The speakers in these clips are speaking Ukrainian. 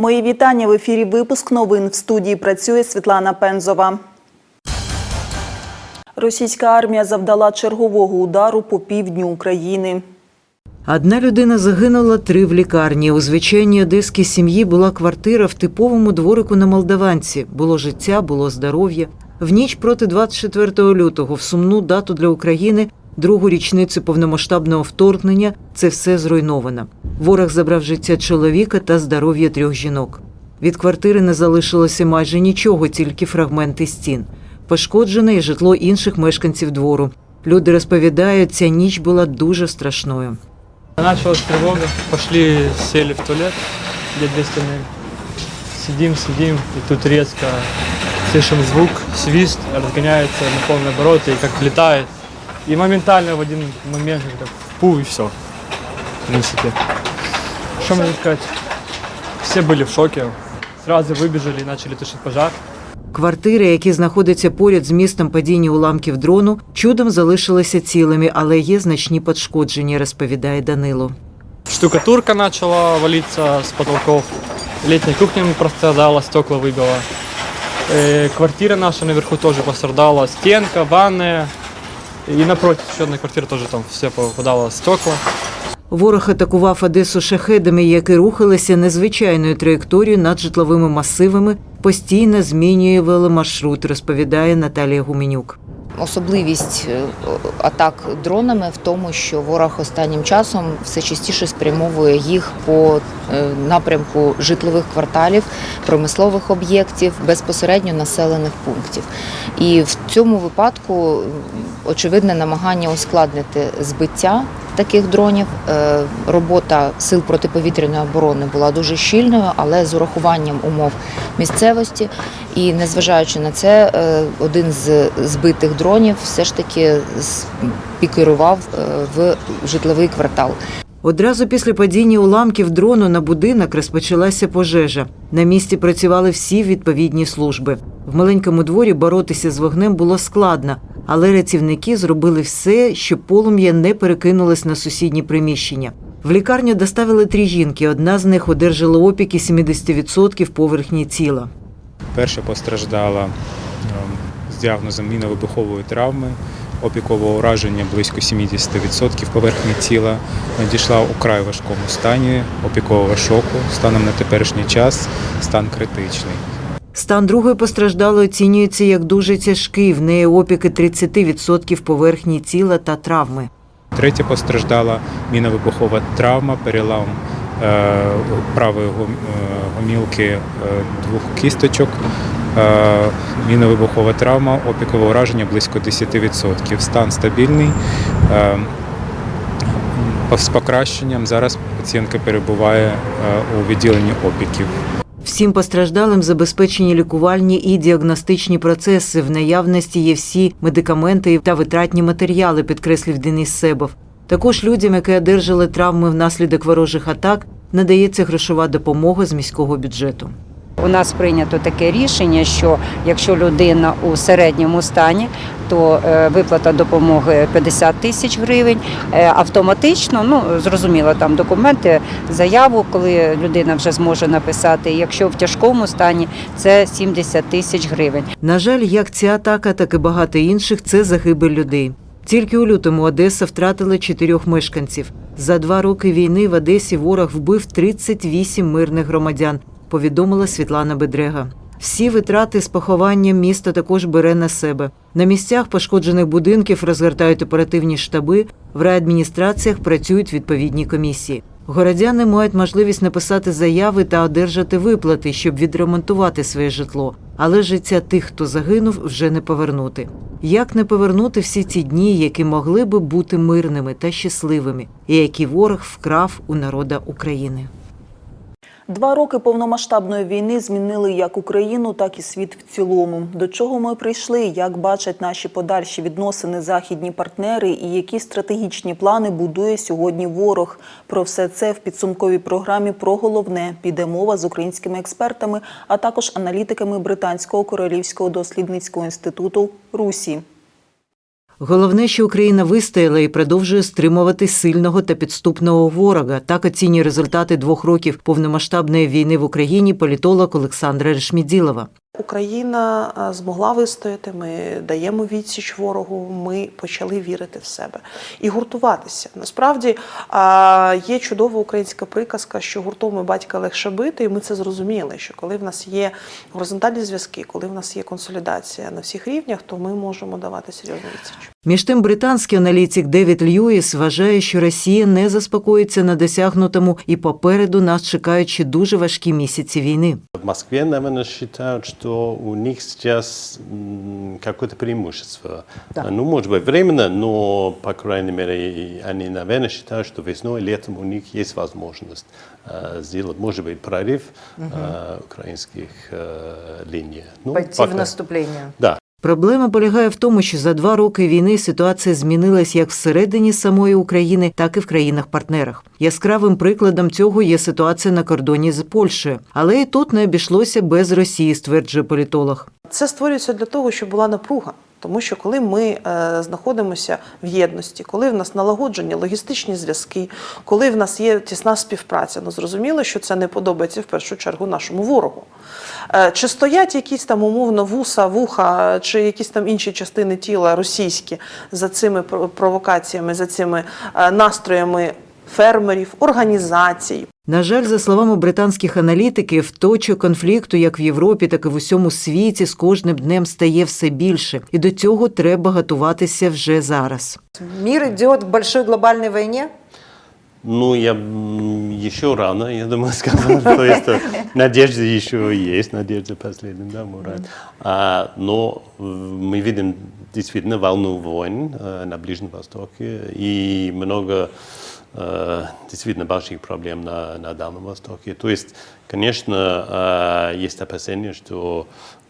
Мої вітання в ефірі. Випуск новин в студії працює Світлана Пензова. Російська армія завдала чергового удару по півдню України. Одна людина загинула, три в лікарні. У звичайній одеській сім'ї була квартира в типовому дворику на Молдаванці. Було життя, було здоров'я. В ніч проти 24 лютого, в сумну дату для України, другу річницю повномасштабного вторгнення, це все зруйновано. Ворог забрав життя чоловіка та здоров'я трьох жінок. Від квартири не залишилося майже нічого, тільки фрагменти стін. Пошкоджене і житло інших мешканців двору. Люди розповідають, ця ніч була дуже страшною. Началась тревога, пошли, сели в туалет, где две стены. Сидим, сидим, и тут резко слышим звук, свист, разгоняется на полный обороте и как влетает. И моментально в один момент как пу и все. В принципе. Что можно сказать? Все были в шоке. Сразу выбежали и начали тушить пожар. Квартири, які знаходяться поряд з містом падіння уламків дрону, чудом залишилися цілими, але є значні пошкодження, розповідає Данило. Штукатурка начала валиться с потолков. Летняя кухня пострадала, стекла выбила. Э, Квартира наша наверху тоже пострадала. Стенка, ванная. И напротив еще одна квартира тоже там все попадало стекла. Ворог атакував Одесу шахедами, які рухалися незвичайною траєкторією над житловими масивами, постійно змінювали маршрут, розповідає Наталія Гуменюк. Особливість е, атак дронами в тому, що ворог останнім часом все частіше спрямовує їх по е, напрямку житлових кварталів, промислових об'єктів, безпосередньо населених пунктів. І в цьому випадку очевидне намагання ускладнити збиття таких дронів. Е, Робота сил протиповітряної оборони була дуже щільною, але з урахуванням умов місцевості. І незважаючи на це, е, один з збитих дронів все ж таки пікерував е, в житловий квартал. Одразу після падіння уламків дрону на будинок розпочалася пожежа. На місці працювали всі відповідні служби. В маленькому дворі боротися з вогнем було складно, але рятівники зробили все, щоб полум'я не перекинулось на сусідні приміщення. В лікарню доставили три жінки. Одна з них одержала опіки 70% поверхні тіла. Перша постраждала ем, з діагнозом міновибухової травми, опікового ураження близько 70% поверхні тіла. Надійшла у край важкому стані опікового шоку. Станом на теперішній час стан критичний. Стан другої постраждалої оцінюється як дуже тяжкий. В неї опіки 30% поверхні тіла та травми. Третя постраждала міновибухова травма, перелам е, правої е, гомілки е, двох кісточок. Е, міновибухова травма, опікове ураження близько 10%. Стан стабільний. Е, з покращенням зараз пацієнтка перебуває е, у відділенні опіків. Всім постраждалим забезпечені лікувальні і діагностичні процеси. В наявності є всі медикаменти та витратні матеріали, підкреслив Денис Себов. Також людям, які одержали травми внаслідок ворожих атак, надається грошова допомога з міського бюджету. У нас прийнято таке рішення, що якщо людина у середньому стані, то е, виплата допомоги 50 тисяч гривень. Е, Автоматично, ну зрозуміло, там документи, заяву, коли людина вже зможе написати. Якщо в тяжкому стані, це 70 тисяч гривень. На жаль, як ця атака, так і багато інших це загибель людей. Тільки у лютому Одеса втратила чотирьох мешканців. За два роки війни в Одесі ворог вбив 38 мирних громадян, повідомила Світлана Бедрега. Всі витрати з похованням місто також бере на себе. На місцях пошкоджених будинків розгортають оперативні штаби, в райадміністраціях працюють відповідні комісії. Городяни мають можливість написати заяви та одержати виплати, щоб відремонтувати своє житло. Але життя тих, хто загинув, вже не повернути. Як не повернути всі ці дні, які могли би бути мирними та щасливими, і які ворог вкрав у народа України? Два роки повномасштабної війни змінили як Україну, так і світ в цілому. До чого ми прийшли, як бачать наші подальші відносини західні партнери і які стратегічні плани будує сьогодні ворог. Про все це в підсумковій програмі про головне піде мова з українськими експертами, а також аналітиками Британського королівського дослідницького інституту Русі. Головне, що Україна вистояла і продовжує стримувати сильного та підступного ворога. Так оцінює результати двох років повномасштабної війни в Україні політолог Олександра Решмідзілова. Україна змогла вистояти. Ми даємо відсіч ворогу. Ми почали вірити в себе і гуртуватися. Насправді є чудова українська приказка, що гуртом і батька легше бити, і ми це зрозуміли. Що коли в нас є горизонтальні зв'язки, коли в нас є консолідація на всіх рівнях, то ми можемо давати серйозну відсіч. Між тим, британський аналітик Девід Льюіс вважає, що Росія не заспокоїться на досягнутому, і попереду нас чекають ще дуже важкі місяці війни. В Москве, наверное, считают, что у них сейчас какое-то преимущество. Ну, может быть, временно, но, по крайней мере, и они, наверное, считают, что весной, летом у них есть возможность э, сделать, может быть, прорыв э, украинских э, линий. Ну, пока- наступлення. Да, Проблема полягає в тому, що за два роки війни ситуація змінилась як всередині самої України, так і в країнах-партнерах. Яскравим прикладом цього є ситуація на кордоні з Польщею, але і тут не обійшлося без Росії, стверджує політолог. Це створюється для того, щоб була напруга. Тому що коли ми е, знаходимося в єдності, коли в нас налагоджені логістичні зв'язки, коли в нас є тісна співпраця, ну зрозуміло, що це не подобається в першу чергу нашому ворогу. Е, чи стоять якісь там умовно вуса, вуха, чи якісь там інші частини тіла російські за цими про- провокаціями, за цими е, настроями фермерів, організацій, На жаль, за словами британських аналітиків, точок конфлікту як в Європі, так і в усьому світі з кожним днем стає все більше, і до цього треба готуватися вже зараз. Мир идет к большой глобальной войне. Ну, я м, еще рано, я думаю, сказал, то есть э, надежда еще есть, надежда последняя, да, Мурат. А, но э, мы видим действительно волну войн э, на Ближнем Востоке и много э, действительно больших проблем на, на Дальнем Востоке. То есть, конечно, э, есть опасения, что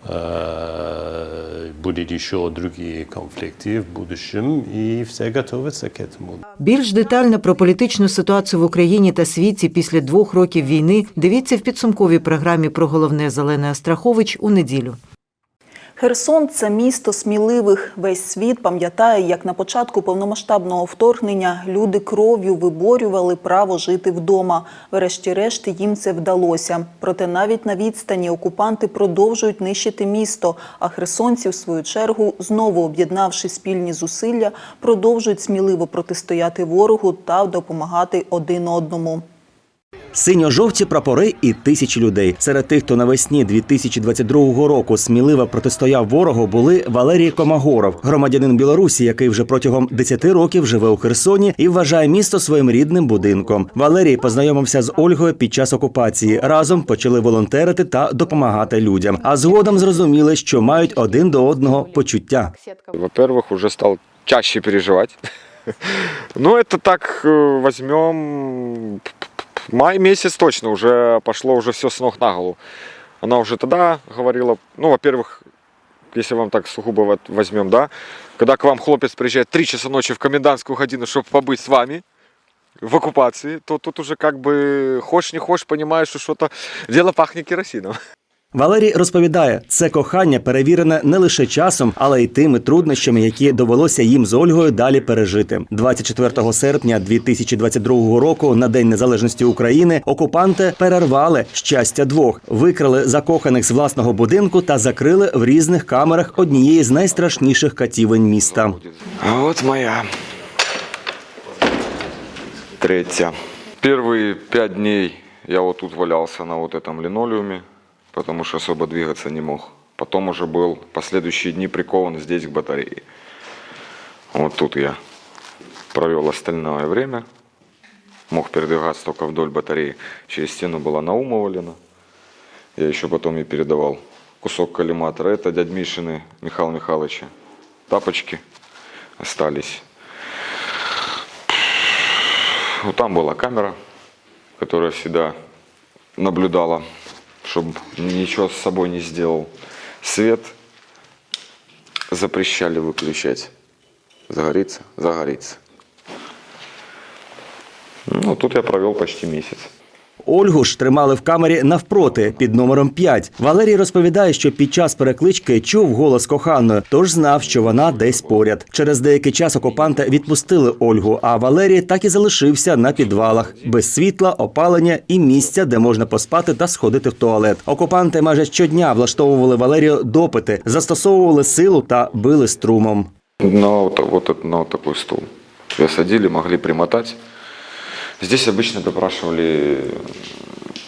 э, будет еще другие конфликты в будущем, и все готовятся к этому. Більш детально про політичну ситуацію в Україні та світі після двох років війни дивіться в підсумковій програмі про головне Зелена Астрахович у неділю. Херсон це місто сміливих. Весь світ пам'ятає, як на початку повномасштабного вторгнення люди кров'ю виборювали право жити вдома. Врешті-решт їм це вдалося. Проте навіть на відстані окупанти продовжують нищити місто. А херсонці, в свою чергу, знову об'єднавши спільні зусилля, продовжують сміливо протистояти ворогу та допомагати один одному. Синьо-жовті прапори і тисячі людей. Серед тих, хто навесні 2022 року сміливо протистояв ворогу, були Валерій Комагоров, громадянин Білорусі, який вже протягом 10 років живе у Херсоні і вважає місто своїм рідним будинком. Валерій познайомився з Ольгою під час окупації. Разом почали волонтерити та допомагати людям. А згодом зрозуміли, що мають один до одного почуття. Во-первых, уже стал чаще переживать. Ну, это так э, возьмем май месяц точно уже пошло уже все с ног на голову. Она уже тогда говорила, ну, во-первых, если вам так сугубо вот возьмем, да, когда к вам хлопец приезжает 3 часа ночи в комендантскую годину, чтобы побыть с вами в оккупации, то тут уже как бы хочешь не хочешь, понимаешь, что что-то дело пахнет керосином. Валерій розповідає, це кохання перевірене не лише часом, але й тими труднощами, які довелося їм з Ольгою далі пережити. 24 серпня 2022 року, на день незалежності України, окупанти перервали щастя двох, викрали закоханих з власного будинку та закрили в різних камерах однієї з найстрашніших катівень міста. А вот моя. Третья. Первые пять дней я вот тут валялся на вот этом линолеуме, потому что особо двигаться не мог. Потом уже был последующие дни прикован здесь к батарее. Вот тут я провел остальное время. Мог передвигаться только вдоль батареи. Через стену была наумовалена. Я еще потом и передавал кусок коллиматора. Это дядь Мишины Михаила Михайловича. Тапочки остались. Вот там была камера, которая всегда наблюдала, чтобы ничего с собой не сделал. Свет запрещали выключать. Загорится, загорится. Ну, тут я провел почти месяц. Ольгу ж тримали в камері навпроти під номером 5. Валерій розповідає, що під час переклички чув голос коханої, тож знав, що вона десь поряд. Через деякий час окупанти відпустили Ольгу, а Валерій так і залишився на підвалах без світла, опалення і місця, де можна поспати та сходити в туалет. Окупанти майже щодня влаштовували Валерію допити, застосовували силу та били струмом. На вот, на такой стул. Тебя садили, могли примотать. Здесь обычно допрашивали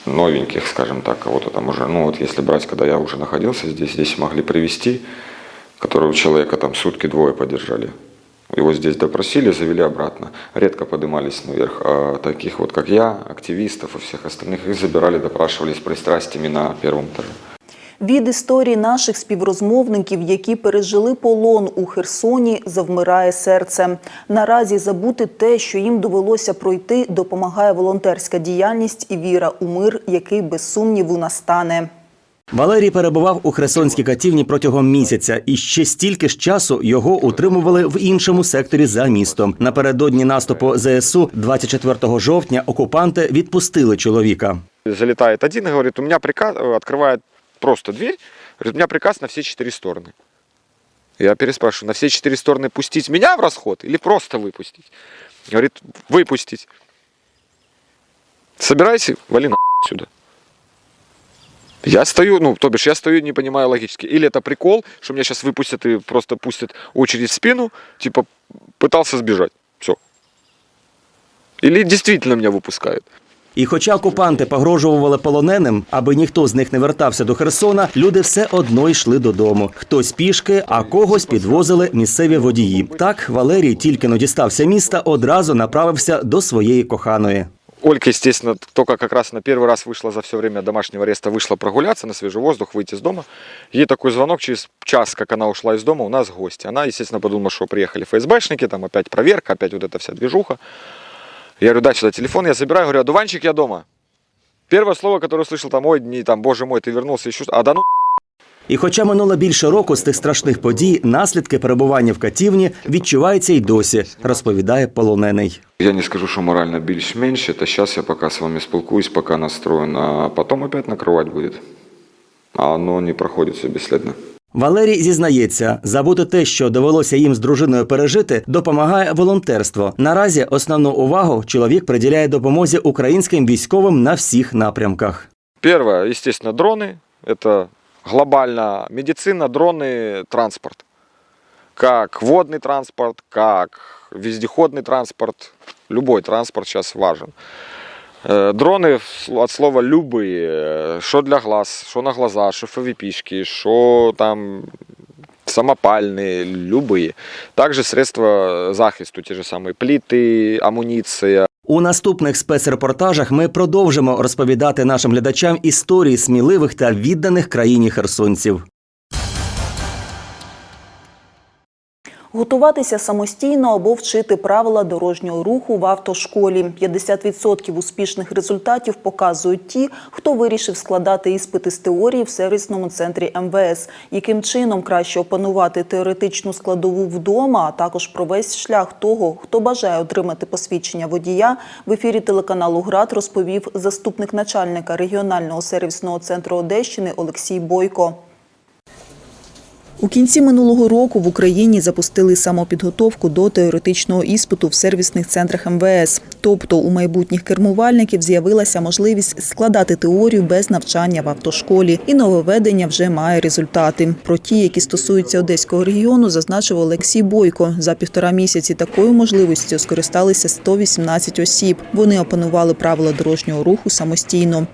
новеньких, скажем так, кого-то там уже, ну вот если брать, когда я уже находился здесь, здесь могли привести, которого человека там сутки-двое подержали. Его здесь допросили, завели обратно. Редко поднимались наверх. А таких вот, как я, активистов и всех остальных, их забирали, допрашивали с пристрастиями на первом этаже. Від історії наших співрозмовників, які пережили полон у Херсоні, завмирає серце. Наразі забути те, що їм довелося пройти, допомагає волонтерська діяльність і віра у мир, який без сумніву настане. Валерій перебував у Херсонській катівні протягом місяця, і ще стільки ж часу його утримували в іншому секторі за містом. Напередодні наступу ЗСУ 24 жовтня окупанти відпустили чоловіка. Залетает один и говорит, у меня приказ, э, открывает просто дверь, говорит, у меня приказ на все четыре стороны. Я переспрашиваю, на все четыре стороны пустить меня в расход или просто выпустить? Говорит, выпустить. Собирайся, вали на сюда. Я стою, ну, то бишь, я стою, не понимаю логически. Или это прикол, что меня сейчас выпустят и просто пустят очередь в спину, типа, пытался сбежать. Все. Или действительно меня выпускают. І хоча окупанти погрожували полоненим, аби ніхто з них не вертався до Херсона, люди все одно йшли додому. Хтось пішки, а когось підвозили місцеві водії. Так Валерій тільки но дістався міста, одразу направився до своєї коханої. Ольга, естественно, только как раз на первый раз вышла за все время домашнего ареста, вышла прогуляться на свежий воздух, выйти из дома. Ей такой звонок через час, как она ушла из дома, у нас гости. Она, естественно, подумала, что приехали ФСБшники, там опять проверка, опять вот эта вся движуха. Я говорю, дай сюда телефон, я забираю, говорю, одуванчик, я дома. Первое слово, которое услышал, там, ой, не, там, боже мой, ты вернулся, еще что- А да ну І хоча минуло більше року з тих страшних подій, наслідки перебування в катівні відчуваються й досі, розповідає полонений. Я не скажу, что морально більш-менш. Это сейчас я пока с вами спілкуюсь, пока настроен, а потом опять накрывать будет. А оно не проходит все бесследно. Валерій зізнається, забути те, що довелося їм з дружиною пережити, допомагає волонтерство. Наразі основну увагу чоловік приділяє допомозі українським військовим на всіх напрямках. Первое, естественно, дроны. Это глобально медицина, дроны, транспорт. Как водный транспорт, как вездеходный транспорт. Любой транспорт сейчас важен. Э, Дроны от слова любые, что для глаз, что на глаза, что фавипишки, что там самопальные, любые. Также средства захисту, те же самые плиты, амуниция, У наступних спецрепортажах ми продовжимо розповідати нашим глядачам історії сміливих та відданих країні херсонців. Готуватися самостійно або вчити правила дорожнього руху в автошколі. 50% успішних результатів показують ті, хто вирішив складати іспити з теорії в сервісному центрі МВС. Яким чином краще опанувати теоретичну складову вдома, а також про весь шлях того, хто бажає отримати посвідчення водія, в ефірі телеканалу ГРАД розповів заступник начальника регіонального сервісного центру Одещини Олексій Бойко. У кінці минулого року в Україні запустили самопідготовку до теоретичного іспиту в сервісних центрах МВС. Тобто у майбутніх кермувальників з'явилася можливість складати теорію без навчання в автошколі. І нововведення вже має результати. Про ті, які стосуються одеського регіону, зазначив Олексій Бойко. За півтора місяці такою можливістю скористалися 118 осіб. Вони опанували правила дорожнього руху самостійно.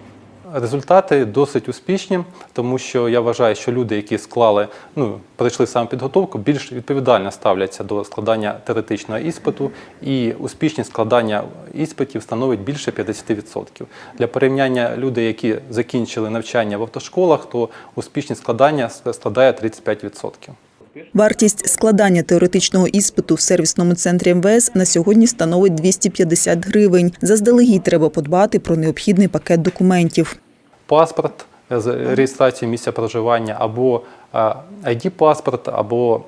Результати досить успішні, тому що я вважаю, що люди, які склали, ну пройшли самопідготовку, більш відповідально ставляться до складання теоретичного іспиту, і успішність складання іспитів становить більше 50%. Для порівняння люди, які закінчили навчання в автошколах, то успішність складання складає 35%. Вартість складання теоретичного іспиту в сервісному центрі МВС на сьогодні становить 250 гривень. Заздалегідь треба подбати про необхідний пакет документів. паспорт з реєстрацією місця проживання, або ID-паспорт, або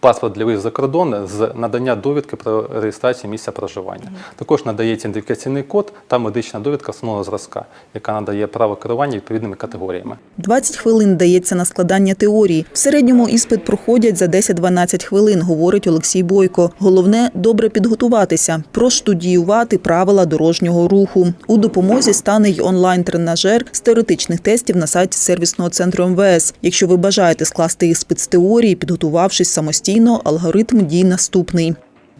паспорт для виїзду за кордон з надання довідки про реєстрацію місця проживання. Також надається ідентифікаційний код та медична довідка основного зразка, яка надає право керування відповідними категоріями. 20 хвилин дається на складання теорії. В середньому іспит проходять за 10-12 хвилин, говорить Олексій Бойко. Головне добре підготуватися, проштудіювати правила дорожнього руху. У допомозі стане й онлайн-тренажер з теоретичних тестів на сайті сервісного центру МВС. Якщо ви бажаєте скласти іспит з теорії, підготувавшись самостійно, алгоритм дій наступний.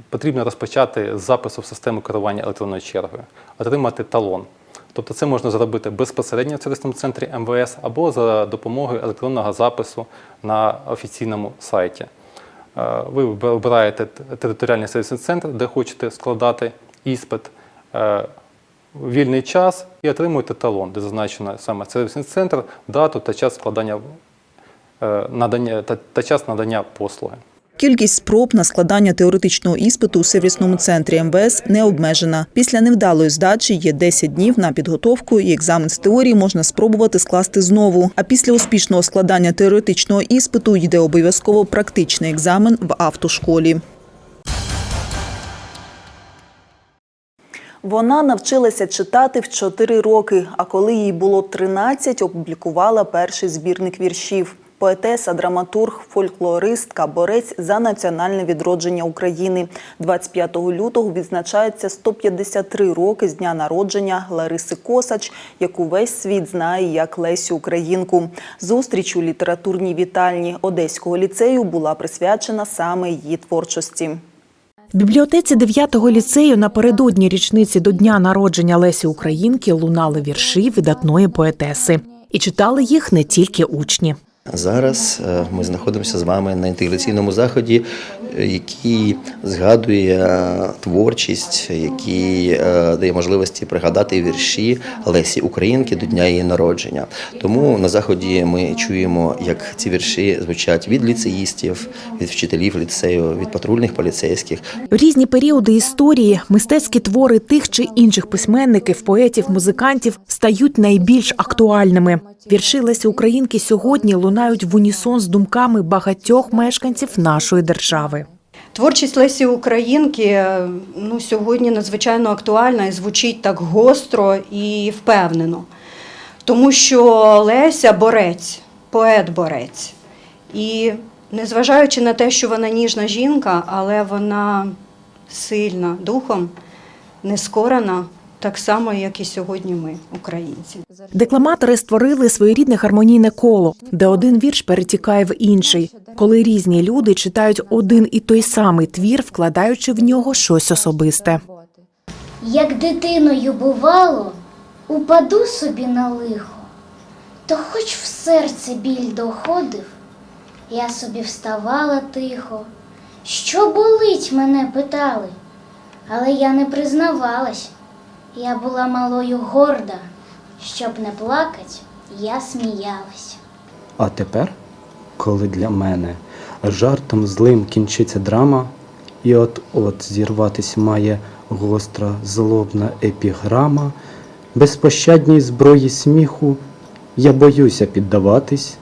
Потрібно розпочати з запису в систему керування електронною чергою, отримати талон. Тобто це можна зробити безпосередньо в сервісному центрі МВС або за допомогою електронного запису на офіційному сайті. Е, Ви обираєте територіальний сервісний центр, де хочете складати іспит, е, вільний час і отримуєте талон, де зазначено саме сервісний центр, дату та час складання е, надання та час надання послуги. Кількість спроб на складання теоретичного іспиту у сервісному центрі МВС не обмежена. Після невдалої здачі є 10 днів на підготовку, і екзамен з теорії можна спробувати скласти знову. А після успішного складання теоретичного іспиту йде обов'язково практичний екзамен в автошколі. Вона навчилася читати в 4 роки, а коли їй було 13, опублікувала перший збірник віршів. Поетеса, драматург, фольклористка, борець за національне відродження України. 25 лютого відзначається 153 роки з дня народження Лариси Косач, яку весь світ знає як Лесю Українку. Зустріч у літературній вітальні Одеського ліцею була присвячена саме її творчості. В бібліотеці 9-го ліцею напередодні річниці до дня народження Лесі Українки лунали вірші видатної поетеси. І читали їх не тільки учні. Зараз е, ми знаходимося з вами на інтеграційному заході, е, який згадує творчість, який е, дає можливості пригадати вірші Лесі Українки до дня її народження. Тому на заході ми чуємо, як ці вірші звучать від ліцеїстів, від вчителів ліцею, від патрульних поліцейських. Різні періоди історії мистецькі твори тих чи інших письменників, поетів, музикантів стають найбільш актуальними. Вірші Лесі Українки сьогодні лунають в унісон з думками багатьох мешканців нашої держави. Творчість Лесі Українки е, ну, сьогодні надзвичайно актуальна і звучить так гостро і впевнено. Тому що Леся борець, поет-борець. І незважаючи на те, що вона ніжна жінка, але вона сильна духом, нескорена, так само, як і сьогодні ми, українці. Декламатори створили своєрідне гармонійне коло, де один вірш перетікає в інший, коли різні люди читають один і той самий твір, вкладаючи в нього щось особисте. Як дитиною бувало, упаду собі на лихо, то хоч в серце біль доходив, я собі вставала тихо. Що болить, мене питали, але я не признавалась. Я була малою горда, щоб не плакать, я сміялась. А тепер, коли для мене жартом злим кінчиться драма, і от-от зірватись має гостра злобна епіграма, безпощадній зброї сміху, я боюся піддаватись,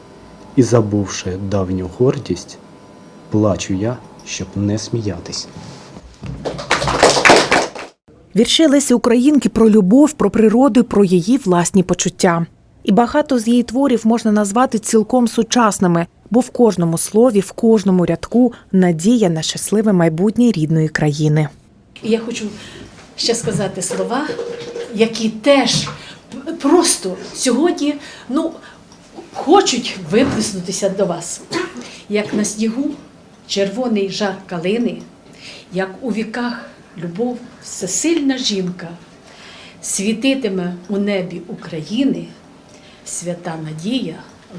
і, забувши давню гордість, плачу я, щоб не сміятись. Вірші Лесі Українки про любов, про природу, про її власні почуття. І багато з її творів можна назвати цілком сучасними, бо в кожному слові, в кожному рядку надія на щасливе майбутнє рідної країни. Я хочу ще сказати слова, які теж просто сьогодні ну, хочуть виплеснутися до вас. Як на снігу червоний жар калини, як у віках любов всесильна жінка, світитиме у небі України свята надія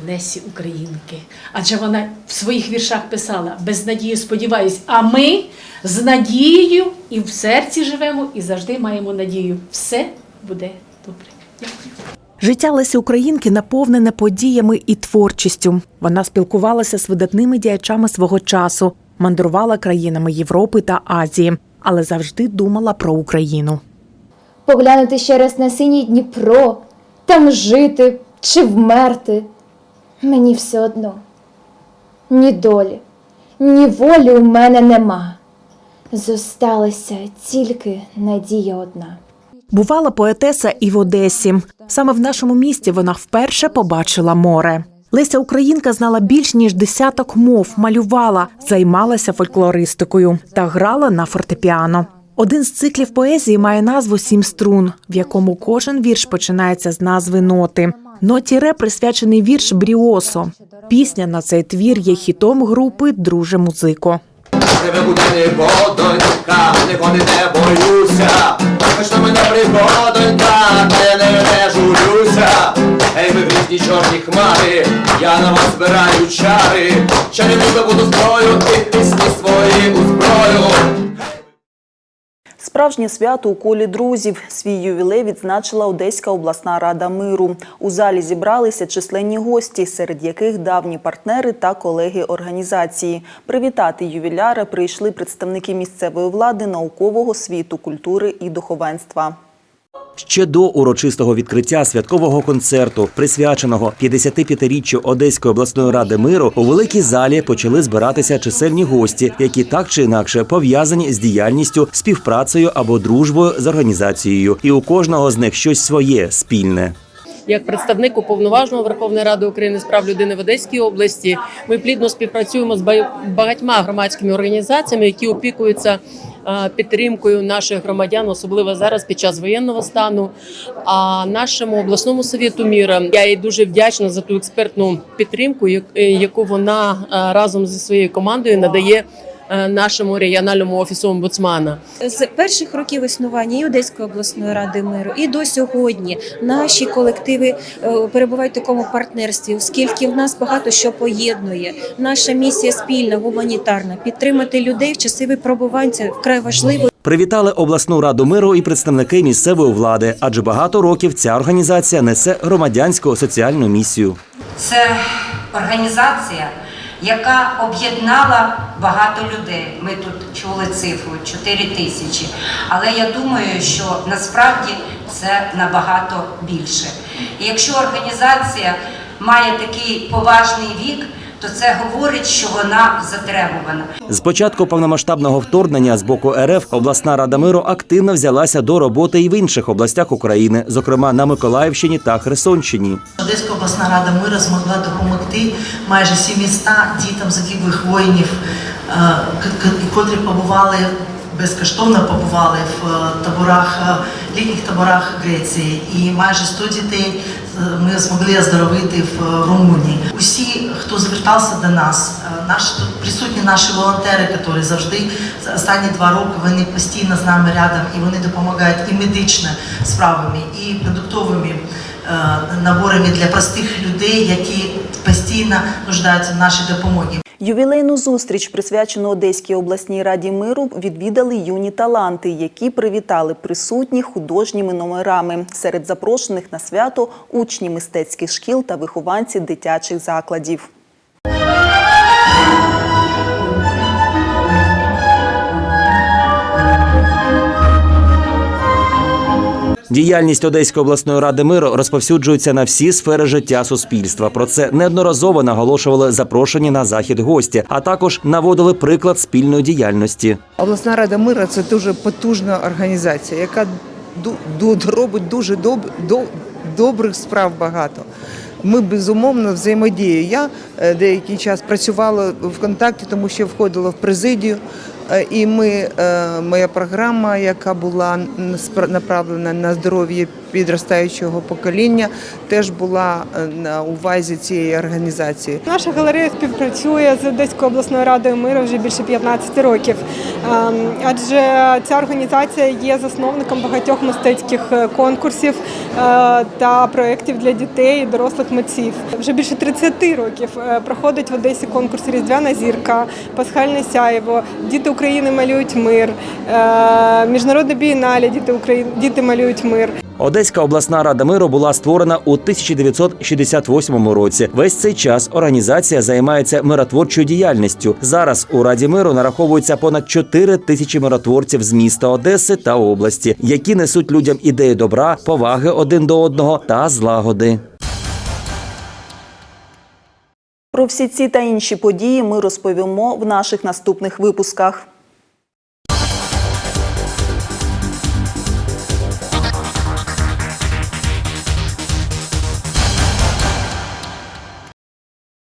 Лесі Українки. Адже вона в своїх віршах писала без надії сподіваюсь, а ми з надією і в серці живемо, і завжди маємо надію. Все буде добре. Дякую. Життя Лесі Українки наповнене подіями і творчістю. Вона спілкувалася з видатними діячами свого часу, мандрувала країнами Європи та Азії, але завжди думала про Україну. Поглянути ще раз на синій Дніпро, там жити чи вмерти. Мені все одно. Ні долі, ні волі у мене нема. Зосталася тільки надія одна. Бувала поетеса і в Одесі. Саме в нашому місті вона вперше побачила море. Леся Українка знала більш ніж десяток мов, малювала, займалася фольклористикою та грала на фортепіано. Один з циклів поезії має назву Сім струн, в якому кожен вірш починається з назви ноти. Ноті ре присвячений вірш Бріосо. Пісня на цей твір є хітом групи Друже музико. Не Грізні чорні хмари, я на вас збираю чари. Чарівника буду зброю, і пісні свої у зброю. Справжнє свято у колі друзів. Свій ювілей відзначила Одеська обласна рада миру. У залі зібралися численні гості, серед яких давні партнери та колеги організації. Привітати ювіляра прийшли представники місцевої влади, наукового світу, культури і духовенства. Ще до урочистого відкриття святкового концерту, присвяченого 55-річчю Одеської обласної ради миру, у великій залі почали збиратися чисельні гості, які так чи інакше пов'язані з діяльністю, співпрацею або дружбою з організацією. І у кожного з них щось своє спільне. як представник уповноваженого Верховної Ради України з прав людини в Одеській області. Ми плідно співпрацюємо з ба- багатьма громадськими організаціями, які опікуються підтримкою наших громадян, особливо зараз під час воєнного стану. А нашому обласному совіту міра я їй дуже вдячна за ту експертну підтримку, е, яку вона е, разом зі своєю командою надає е, нашому регіональному офісу омбудсмана. З перших років існування і Одеської обласної ради миру, і до сьогодні наші колективи е, перебувають в такому партнерстві, оскільки в нас багато що поєднує. Наша місія спільна, гуманітарна підтримати людей в часи випробувань це вкрай важливо. Привітали обласну раду миру і представники місцевої влади, адже багато років ця організація несе громадянську соціальну місію. Це організація, яка об'єднала багато людей. Ми тут чули цифру 4 тисячі. Але я думаю, що насправді це набагато більше. І якщо організація має такий поважний вік, то це говорить, що вона затребувана. З початку повномасштабного вторгнення з боку РФ обласна рада миру активно взялася до роботи і в інших областях України, зокрема на Миколаївщині та Херсонщині. Одеська обласна рада миру змогла допомогти майже 700 дітям загиблих воїнів, е, котрі побували безкоштовно побували в е, таборах, е, літніх таборах Греції, і майже 100 дітей е, ми змогли оздоровити в Румунії. Усі, хто звертався до нас, наші тут присутні наші волонтери, які завжди за останні два роки вони постійно з нами рядом і вони допомагають і медично справами, і продуктовими наборами для простих людей, які постійно нуждаються в нашій допомогі. Ювілейну зустріч, присвячену Одеській обласній раді миру, відвідали юні таланти, які привітали присутніх художніми номерами. Серед запрошених на свято учні мистецьких шкіл та вихованці дитячих закладів. Діяльність Одеської обласної ради миру розповсюджується на всі сфери життя суспільства. Про це неодноразово наголошували запрошені на захід гості, а також наводили приклад спільної діяльності. Обласна рада мира це дуже потужна організація, яка робить дуже доб, до- добрих справ багато. Ми безумовно взаємодіємо. Я е, деякий час працювала в контакті, тому що входила в президію. Е, І ми, е, моя програма, яка була направлена на здоров'я підростаючого покоління, теж була е, на увазі цієї організації. Наша галерея співпрацює з Одеською обласною радою миру вже більше 15 років. Ем, Адже ця організація є засновником багатьох мистецьких е, конкурсів е, та проєктів для дітей і дорослих митців. Вже більше 30 років проходить в Одесі конкурс Різдвяна зірка, Пасхальне сяєво, Діти України малюють мир, Міжнародне бієнале Діти України діти малюють мир. Одеська обласна рада миру була створена у 1968 році. Весь цей час організація займається миротворчою діяльністю. Зараз у раді миру нараховується понад 4 тисячі миротворців з міста Одеси та області, які несуть людям ідеї добра, поваги один до одного та злагоди. Про всі ці та інші події ми розповімо в наших наступних випусках.